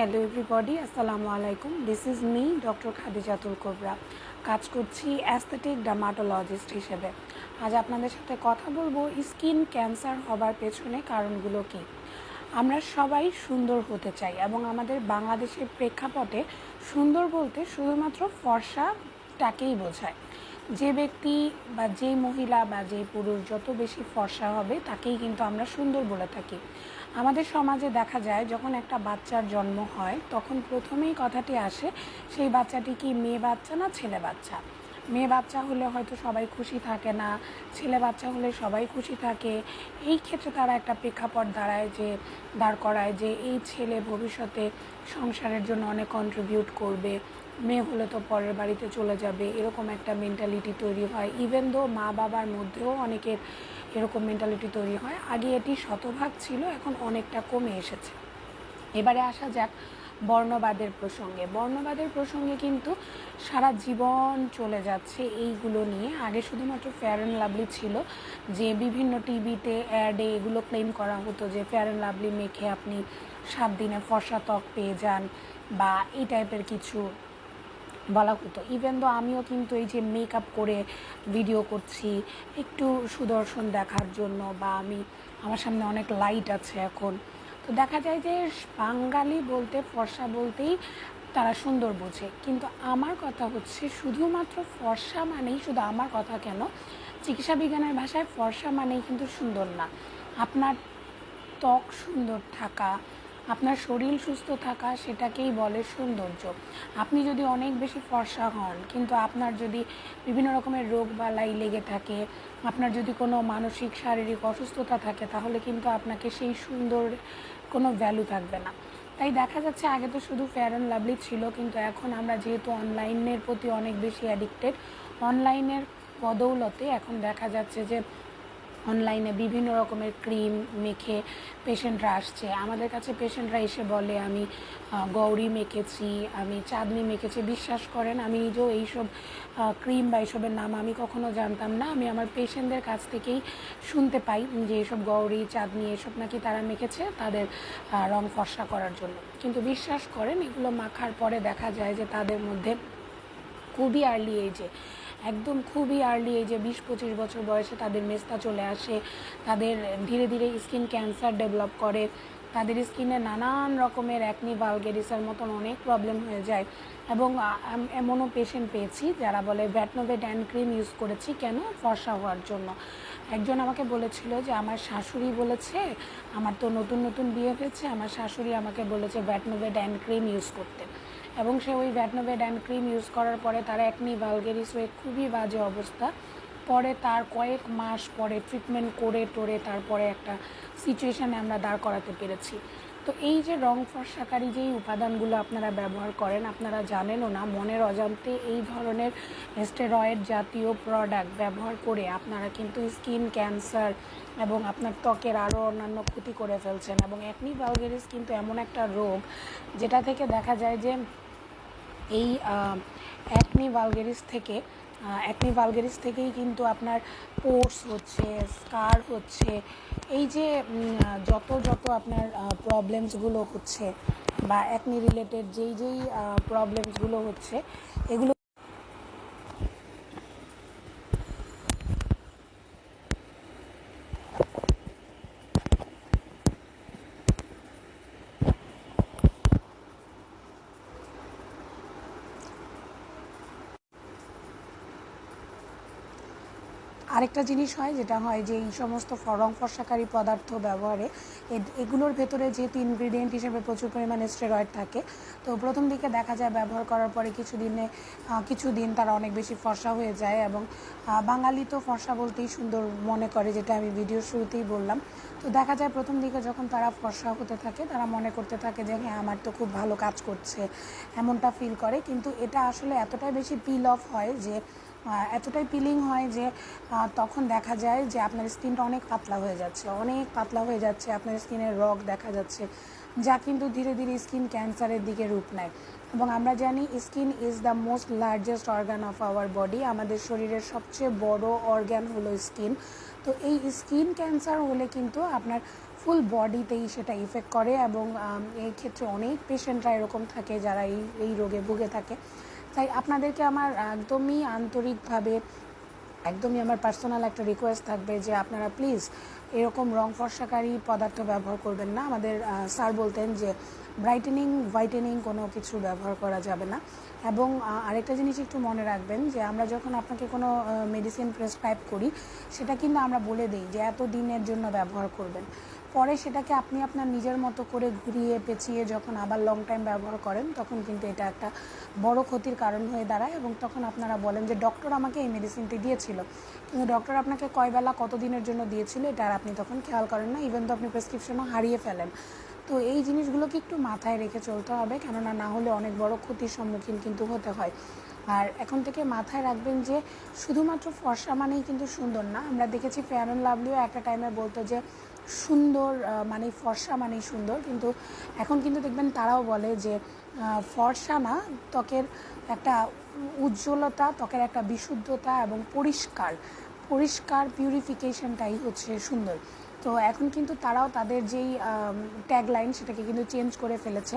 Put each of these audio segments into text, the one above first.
Hello everybody আসসালামু আলাইকুম this is me doctor Khadijatul Kobra কাজ করছি অ্যাস্থেটিক ডার্মাটোলজিস্ট হিসেবে। আজ আপনাদের সাথে কথা বলব স্কিন ক্যান্সার হবার পেছনে কারণগুলো কী। আমরা সবাই সুন্দর হতে চাই এবং আমাদের বাংলাদেশের প্রেক্ষাপটে সুন্দর বলতে শুধুমাত্র ফর্সাটাকেই বোঝায়। যে ব্যক্তি বা যে মহিলা বা যে পুরুষ যত বেশি ফর্সা হবে, তাকেই কিন্তু আমরা সুন্দর বলে থাকি। আমাদের সমাজে দেখা যায়, যখন একটা বাচ্চার জন্ম হয়, তখন প্রথমেই কথাটি আসে, সেই বাচ্চাটি কি মেয়ে বাচ্চা না ছেলে বাচ্চা? মেয়ে বাচ্চা হলে হয়তো সবাই খুশি থাকে না, ছেলে বাচ্চা হলে সবাই খুশি থাকে। এই ক্ষেত্রে তারা একটা প্রেক্ষাপট দাঁড়ায় যে, দাঁড় করায় যে, এই ছেলে ভবিষ্যতে সংসারের জন্য অনেক কন্ট্রিবিউট করবে মেয়ে হলে তো পরের বাড়িতে চলে যাবে, এরকম একটা মেন্টালিটি তৈরি হয়। ইভেন দো মা বাবার মধ্যেও অনেকের এরকম মেন্টালিটি তৈরি হয়, আগে এটি শতভাগ ছিল, এখন অনেকটা কমে এসেছে। এবারে আসা যাক বর্ণবাদের প্রসঙ্গে। বর্ণবাদের প্রসঙ্গে কিন্তু সারা জীবন চলে যাচ্ছে এইগুলো নিয়ে। আগে শুধুমাত্র ফেয়ার অ্যান্ড লাভলি ছিল, যে বিভিন্ন টিভিতে অ্যাডে এগুলো ক্লেম করা হতো যে ফেয়ার অ্যান্ড লাভলি মেখে আপনি সাত দিনে ফর্সা ত্বক পেয়ে যান বা এই টাইপের কিছু বলা হতো। ইভেন তো আমিও কিন্তু এই যে মেকআপ করে ভিডিও করছি, একটু সুদর্শন দেখার জন্য বা আমি, আমার সামনে অনেক লাইট আছে এখন। তো দেখা যায় যে বাঙালি বলতে, ফর্সা বলতেই তারা সুন্দর বোঝে। কিন্তু আমার কথা হচ্ছে শুধুমাত্র ফর্সা মানেই শুধু আমার কথা কেন? চিকিৎসা বিজ্ঞানের ভাষায় ফর্সা মানেই কিন্তু সুন্দর না। আপনার ত্বক সুন্দর থাকা আপনার শরীর সুস্থ থাকা সেটাকেই বলে সৌন্দর্য। আপনি যদি অনেক বেশি ফর্সা হন, কিন্তু আপনার যদি বিভিন্ন রকমের রোগ বালাই লেগে থাকে, আপনার যদি কোনো মানসিক, শারীরিক অসুস্থতা থাকে, তাহলে কিন্তু আপনাকে সেই সুন্দর কোনো ভ্যালু থাকবে না। তাই দেখা যাচ্ছে আগে তো শুধু ফেয়ার অ্যান্ড লাভলি ছিল, কিন্তু এখন আমরা যেহেতু অনলাইনের প্রতি অনেক বেশি অ্যাডিক্টেড অনলাইনের বদৌলতে এখন দেখা যাচ্ছে যে অনলাইনে বিভিন্ন রকমের ক্রিম মেখে পেশেন্টরা আসছে। আমাদের কাছে পেশেন্টরা এসে বলে, আমি গৌরী মেখেছি, আমি চাঁদনি মেখেছি। বিশ্বাস করেন, আমি নিজেও এইসব ক্রিম বা এইসবের নাম আমি কখনো জানতাম না। আমি আমার পেশেন্টদের কাছ থেকেই শুনতে পাই যে এইসব গৌরী, চাঁদনি এসব নাকি তারা মেখেছে তাদের রং ফর্সা করার জন্য। কিন্তু বিশ্বাস করেন, এগুলো মাখার পরে দেখা যায় যে তাদের মধ্যে খুবই আর্লি এজে একদম খুবই আর্লি এই যে বিশ পঁচিশ বছর বয়সে তাদের মেস্তা চলে আসে। তাদের ধীরে ধীরে স্কিন ক্যান্সার ডেভেলপ করে। তাদের স্কিনে নানান রকমের অ্যাকনি ভালগেরিসের মতন অনেক প্রবলেম হয়ে যায়। এবং এমনও পেশেন্ট পেয়েছি যারা বলে ভ্যাটনোভেট হ্যান্ড ক্রিম ইউজ করেছি কেন? ফর্সা হওয়ার জন্য। একজন আমাকে বলেছিল যে, আমার শাশুড়ি বলেছে, আমার তো নতুন নতুন বিয়ে হয়েছে, আমার শাশুড়ি আমাকে বলেছে ভ্যাটনোভেট হ্যান্ড ক্রিম ইউজ করতে। এবং সে ওই ভ্যাটনোভেড অ্যান্ড ক্রিম ইউজ করার পরে তার একনি ভালগেরিস হয়ে খুবই বাজে অবস্থা। পরে তার কয়েক মাস পরে ট্রিটমেন্ট করে টোরে তারপরে একটা সিচুয়েশানে আমরা দাঁড় করাতে পেরেছি। তো এই যে রং ফর্সাকারী যেই উপাদানগুলো আপনারা ব্যবহার করেন, আপনারা জানেনও না, মনের অজান্তে এই ধরনের স্টেরয়েড জাতীয় প্রোডাক্ট ব্যবহার করে আপনারা কিন্তু স্কিন ক্যান্সার এবং আপনার ত্বকের আরও অন্যান্য ক্ষতি করে ফেলছেন। এবং অ্যাকনি ভালগেরিস কিন্তু এমন একটা রোগ যেটা থেকে দেখা যায় যে এই অ্যাকনি ভালগেরিস থেকে অ্যাকনি ভালগেরিস থেকেই কিন্তু আপনার পোর্স হচ্ছে স্কার হচ্ছে, এই যে যত যত আপনার প্রবলেমসগুলো হচ্ছে বা অ্যাকনি রিলেটেড যেই যেই প্রবলেমসগুলো হচ্ছে, এগুলো আরেকটা জিনিস হয়, যেটা হয় যে এই সমস্ত রং ফর্সাকারী পদার্থ ব্যবহারে এগুলোর ভেতরে যেহেতু ইনগ্রিডিয়েন্ট হিসেবে প্রচুর পরিমাণে স্টেরয়েড থাকে। তো প্রথম দিকে দেখা যায় ব্যবহার করার পরে কিছু দিনে কিছু দিন তারা অনেক বেশি ফর্সা হয়ে যায় এবং বাঙালি তো ফর্সা বলতেই সুন্দর মনে করে, যেটা আমি ভিডিওর শুরুতেই বললাম। তো দেখা যায় প্রথম দিকে যখন তারা ফর্সা হতে থাকে, তারা মনে করতে থাকে যে হ্যাঁ আমার তো খুব ভালো কাজ করছে। এমনটা ফিল করে। কিন্তু এটা আসলে এতটাই বেশি পিল অফ হয় যে এতটাই পিলিং হয় যে তখন দেখা যায় যে আপনার স্কিনটা অনেক পাতলা হয়ে যাচ্ছে, অনেক পাতলা হয়ে যাচ্ছে, আপনার স্কিনের রগ দেখা যাচ্ছে, যা কিন্তু ধীরে ধীরে স্কিন ক্যান্সারের দিকে রূপ নেয়। এবং আমরা জানি skin is the most largest organ of our body আমাদের শরীরের সবচেয়ে বড় অর্গ্যান হলো স্কিন তো এই স্কিন ক্যান্সার হলে কিন্তু আপনার ফুল বডিতেই সেটা ইফেক্ট করে এবং এই ক্ষেত্রে অনেক পেশেন্টরা এরকম থাকে যারা এই এই রোগে ভুগে থাকে। তাই আপনাদেরকে আমার একদমই আন্তরিকভাবে, একদমই আমার পার্সোনাল একটা রিকোয়েস্ট থাকবে যে আপনারা প্লিজ এরকম রং ফর্সাকারী পদার্থ ব্যবহার করবেন না। আমাদের স্যার বলতেন যে ব্রাইটেনিং হোয়াইটেনিং কোনো কিছু ব্যবহার করা যাবে না। এবং আরেকটা জিনিস একটু মনে রাখবেন যে আমরা যখন আপনাকে কোনো মেডিসিন প্রেসক্রাইব করি, সেটা কিন্তু আমরা বলে দিই যে এত দিনের জন্য ব্যবহার করবেন। পরে সেটাকে আপনি আপনার নিজের মতো করে ঘুরিয়ে পেঁচিয়ে যখন আবার লং টাইম ব্যবহার করেন, তখন কিন্তু এটা একটা বড় ক্ষতির কারণ হয়ে দাঁড়ায় এবং তখন আপনারা বলেন যে ডক্টর আমাকে এই মেডিসিনটি দিয়েছিল। কিন্তু ডক্টর আপনাকে কয় বেলা, কত দিনের জন্য দিয়েছিল, এটা আর আপনি তখন খেয়াল করেন না ইভেন তো আপনি প্রেসক্রিপশনও হারিয়ে ফেলেন। তো এই জিনিসগুলোকে একটু মাথায় রেখে চলতে হবে, কেননা না হলে অনেক বড় ক্ষতির সম্মুখীন কিন্তু হতে হয়। আর এখন থেকে মাথায় রাখবেন যে, শুধুমাত্র ফর্সা মানেই কিন্তু সুন্দর না। আমরা দেখেছি ফেয়ার অ্যান্ড লাভলিও একটা টাইমে বলতো যে সুন্দর মানে ফর্সা মানেই সুন্দর, কিন্তু এখন কিন্তু দেখবেন তারাও বলে যে ফর্সা না, ত্বকের একটা উজ্জ্বলতা, ত্বকের একটা বিশুদ্ধতা এবং পরিষ্কার পরিষ্কার পিউরিফিকেশনটাই হচ্ছে সুন্দর। তো এখন কিন্তু তারাও তাদের যেই ট্যাগলাইন সেটাকে কিন্তু চেঞ্জ করে ফেলেছে।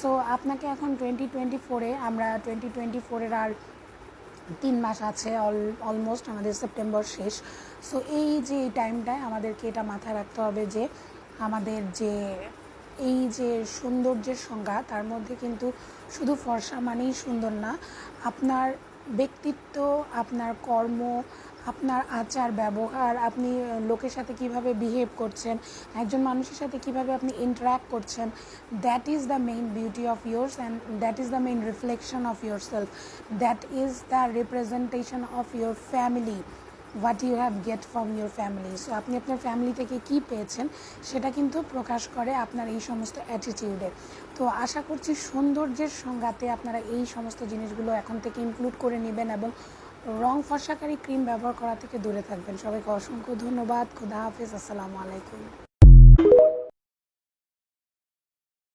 সো আপনাকে এখন টোয়েন্টি টোয়েন্টি ফোরে আমরা টোয়েন্টি টোয়েন্টি ফোরের আর তিন মাস আছে, অল অলমোস্ট আমাদের সেপ্টেম্বর শেষ। সো এই যে এই টাইমটায় আমাদেরকে এটা মাথায় রাখতে হবে যে, আমাদের যে, এই যে সৌন্দর্যের সংজ্ঞা, তার মধ্যে কিন্তু শুধু ফর্সা মানেই সুন্দর না, আপনার ব্যক্তিত্ব, আপনার কর্ম আপনার আচার, ব্যবহার, আপনি লোকের সাথে কীভাবে বিহেভ করছেন, একজন মানুষের সাথে কীভাবে আপনি ইন্টারাক্ট করছেন that is the main beauty of yours and that is the main reflection of yourself. Self that is the representation of your family what you have get from your family so আপনি আপনার family থেকে কী পেয়েছেন, সেটা কিন্তু প্রকাশ করে আপনার এই সমস্ত অ্যাটিটিউডে তো আশা করছি সৌন্দর্যের সংজ্ঞাতে আপনারা এই সমস্ত জিনিসগুলো এখন থেকে ইনক্লুড করে নেবেন এবং রং ফর্সাকারী ক্রিম ব্যবহার করা থেকে দূরে থাকবেন। সবাইকে অসংখ্য ধন্যবাদ। খুদা হাফিজ। আসসালামু আলাইকুম।